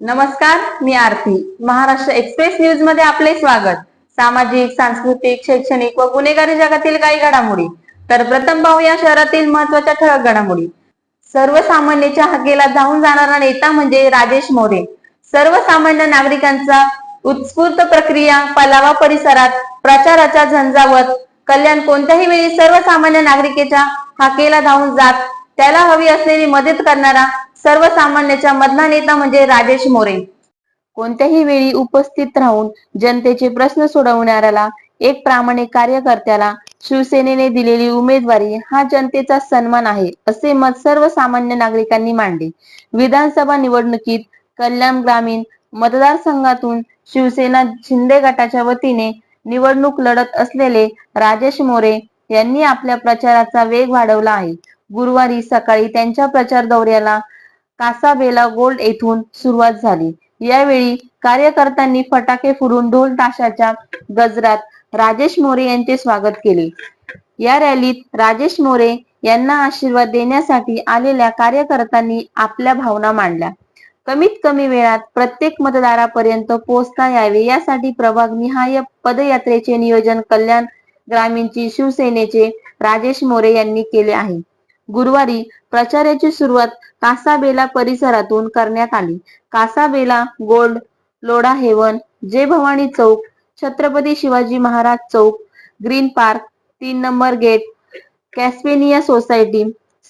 नमस्कार मी आरती. महाराष्ट्र एक्सप्रेस न्यूजमध्ये आपले स्वागत. सामाजिक सांस्कृतिक शैक्षणिक व गुन्हेगारी जगातील काही घडामोडी. तर प्रथम पाहूया शहरातील महत्त्वाच्या ठळक घडामोडी. सर्वसामान्यच्या हकेला धावून जाणारा नेता म्हणजे राजेश मोरे. सर्वसामान्य नागरिकांचा उत्स्फूर्त प्रक्रिया पलावा परिसरात प्रचाराच्या झंझावत कल्याण कोणत्याही वेळी सर्वसामान्य नागरिकेच्या हाकेला धावून जात त्याला हवी असलेली मदत करणारा सर्वसामान्याच्या मधला नेता म्हणजे राजेश मोरे. कोणत्याही वेळी उपस्थित राहून जनतेचे प्रश्न सोडवणाऱ्याला एक प्रामाणिक कार्यकर्त्याला शिवसेनेने दिलेली उमेदवारी हा जनतेचा सन्मान आहे असे मत सर्वसामान्य नागरिकांनी मांडले. विधानसभा निवडणुकीत कल्याण ग्रामीण मतदारसंघातून शिवसेना शिंदे गटाच्या वतीने निवडणूक लढत असलेले राजेश मोरे यांनी आपल्या प्रचाराचा वेग वाढवला आहे. गुरुवारी सकाळी त्यांच्या प्रचार दौऱ्याला कासाबेला गोल्ड येथून सुरुवात झाली. यावेळी कार्यकर्त्यांनी फटाके फुडून ढोल ताशाच्या गजरात राजेश मोरे यांचे स्वागत केले. या रॅलीत राजेश मोरे यांना आशीर्वाद देण्यासाठी आलेल्या कार्यकर्त्यांनी आपल्या भावना मांडल्या. कमीत कमी वेळात प्रत्येक मतदारापर्यंत पोहोचता यावे यासाठी प्रभाग निहाय पदयात्रेचे नियोजन कल्याण ग्रामीणची शिवसेनेचे राजेश मोरे यांनी केले आहे. गुरुवारी प्रचाराची सुरुवात कासाबेला परिसरातून करण्यात आली. कासाबेला गोल्ड लोडा हेवन जे भवानी चौक छत्रपती शिवाजी महाराज चौक ग्रीन पार्क तीन नंबर गेट कॅस्पेनिया सोसायटी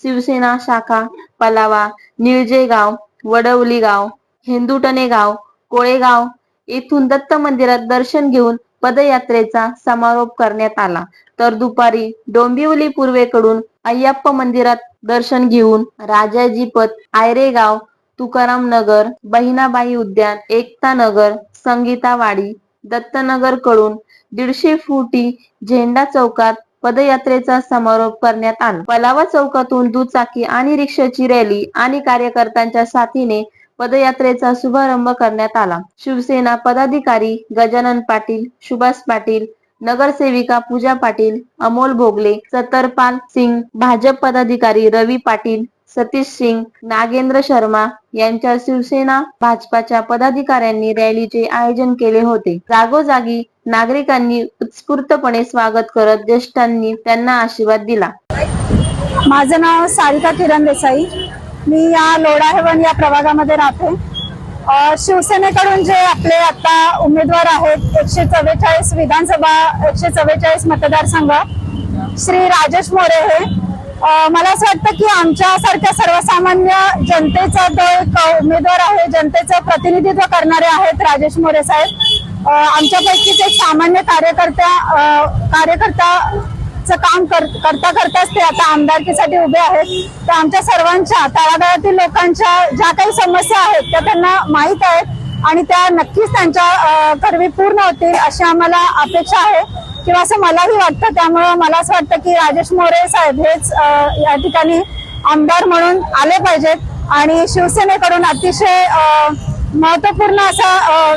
शिवसेना शाखा पलावा निळजे गाव वडवली गाव हिंदुटणे गाव कोळेगाव येथून दत्त मंदिरात दर्शन घेऊन पदयात्रेचा समारोप करण्यात आला. तर दुपारी डोंबिवली पूर्वेकडून अय्यप्पा मंदिरात दर्शन घेऊन राजाजी पत आयरेगाव तुकाराम नगर बहिणाबाई उद्यान एकता नगर संगीतावाडी दत्तनगरकडून दीडशे फुटी झेंडा चौकात पदयात्रेचा समारोप करण्यात आला. पलावा चौकातून दुचाकी आणि रिक्षाची रॅली आणि कार्यकर्त्यांच्या साथीने पदयात्रेचा शुभारंभ करण्यात आला. शिवसेना पदाधिकारी गजानन पाटील सुभाष पाटील नगरसेविका पूजा पाटील अमोल भोगले सतरपाल सिंग भाजप पदाधिकारी रवी पाटील सतीश सिंग नागेंद्र शर्मा यांच्या शिवसेना भाजपाच्या पदाधिकाऱ्यांनी रॅलीचे आयोजन केले होते. जागोजागी नागरिकांनी उत्स्फूर्तपणे स्वागत करत ज्येष्ठांनी त्यांना आशीर्वाद दिला. माझं नाव सारिका किरण देसाई. मी या लोढा हेवन या प्रभागामध्ये राहते. शिवसेनेकडून जे आपले आता उमेदवार आहेत एकशे चव्वेचाळीस विधानसभा एकशे चव्वेचाळीस मतदारसंघ श्री राजेश मोरे हे मला असं वाटतं की आमच्यासारख्या सर्वसामान्य जनतेचा जो एक उमेदवार आहे जनतेचं प्रतिनिधित्व करणारे आहेत राजेश मोरे साहेब. आमच्यापैकीच एक सामान्य कार्यकर्त्या कार्यकर्ता चं काम करता करताच ते आता आमदारकीसाठी उभे आहेत. तर आमच्या सर्वांच्या तळागाळातील लोकांच्या ज्या काही समस्या आहेत त्या त्यांना माहीत आहेत आणि त्या नक्कीच त्यांच्या कर्वी पूर्ण होतील अशी आम्हाला अपेक्षा आहे. किंवा असं मलाही वाटतं त्यामुळं मला असं वाटतं की राजेश मोरे साहेब हेच या ठिकाणी आमदार म्हणून आले पाहिजेत. आणि शिवसेनेकडून अतिशय महत्त्वपूर्ण असा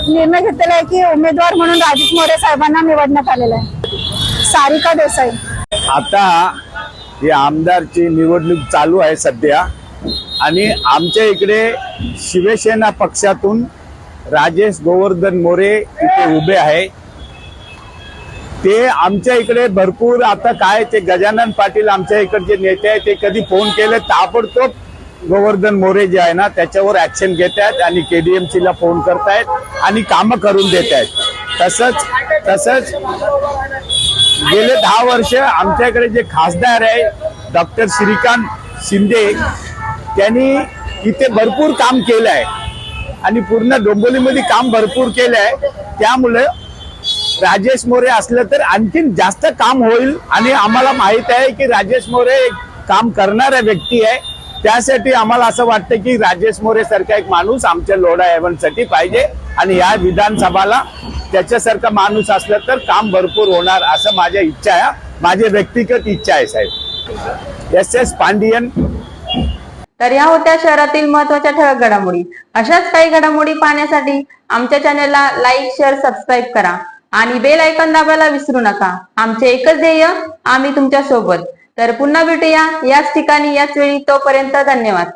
निर्णय घेतलेला आहे की उमेदवार म्हणून राजेश मोरे साहेबांना निवडण्यात आलेला आहे. सारिका देसाई. आता ही आमदारची निवडणूक चालू आहे सध्या. आणि आमच्या इकडे शिवसेना पक्षातून राजेश गोवर्धन मोरे इथे उभे आहे. ते आमच्या इकडे भरपूर आता काय ते गजानन पाटील आमच्या इकडचे नेते आहेत ते कधी फोन केले ताबडतोब गोवर्धन मोरे जे आहे ना त्याच्यावर ऍक्शन घेत आहेत आणि केडीएमसी ला फोन करतायत आणि कामं करून देत आहेत तसंच तसंच गेले दहा वर्ष आमच्याकडे जे खासदार आहे डॉक्टर श्रीकांत शिंदे त्यांनी इथे भरपूर काम केलं आहे आणि पूर्ण डोंबोलीमध्ये काम भरपूर केलं आहे त्यामुळे राजेश मोरे असलं तर आणखीन जास्त काम होईल. आणि आम्हाला माहीत आहे की राजेश मोरे एक काम करणारा व्यक्ती आहे. त्यासाठी आम्हाला असं वाटतं की राजेश मोरे सारखा एक माणूस आमच्या लोढा साठी पाहिजे. आणि या विधानसभाला त्याच्यासारखा माणूस असलं तर काम भरपूर होणार असं माझ्या इच्छा आहे. माझी व्यक्तिगत इच्छा आहे साहेब. S S Pandian. तर या होत्या शहरातील महत्त्वाच्या ठळक घडामोडी. अशाच काही घडामोडी पाहण्यासाठी आमच्या चॅनलला लाईक शेअर सबस्क्राईब करा आणि बेल ऐकन दाबायला विसरू नका. आमचे एकच ध्येय आम्ही तुमच्यासोबत तर पुन्हा भेटूया याच ठिकाणी याच वेळी. तोपर्यंत धन्यवाद.